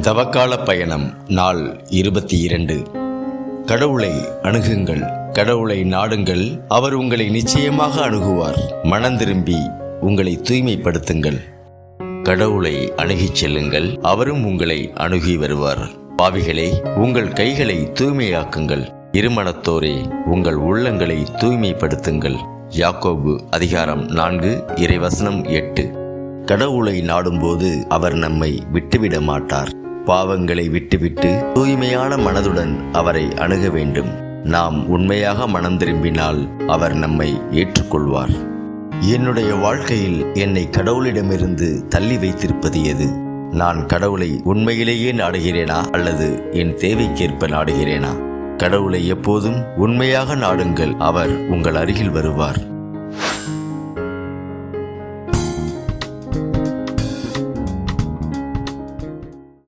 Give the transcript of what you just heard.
தவக்கால பயணம் நாள் இருபத்தி இரண்டு கடவுளை அணுகுங்கள் கடவுளை நாடுங்கள் அவர் உங்களை நிச்சயமாக அணுகுவார். மனம் திரும்பி உங்களை தூய்மைப்படுத்துங்கள். கடவுளை அணுகிச் செல்லுங்கள் அவரும் உங்களை அணுகி வருவார். பாவிகளே உங்கள் கைகளை தூய்மையாக்குங்கள். இருமனத்தோரே உங்கள் உள்ளங்களை தூய்மைப்படுத்துங்கள். யாக்கோபு அதிகாரம் நான்கு இறைவசனம் எட்டு. கடவுளை நாடும்போது அவர் நம்மை விட்டுவிட மாட்டார் பாவங்களை விட்டுவிட்டு தூய்மையான மனதுடன் அவரை அணுக வேண்டும். நாம் உண்மையாக மனம் திரும்பினால் அவர் நம்மை ஏற்றுக்கொள்வார். என்னுடைய வாழ்க்கையில் என்னை கடவுளிடமிருந்து தள்ளி வைத்திருப்பது எது? நான் கடவுளை உண்மையிலேயே நாடுகிறேனா? அல்லது என் தேவைக்கேற்ப நாடுகிறேனா? கடவுளை எப்போதும் உண்மையாக நாடுங்கள். அவர் உங்கள் அருகில் வருவார்.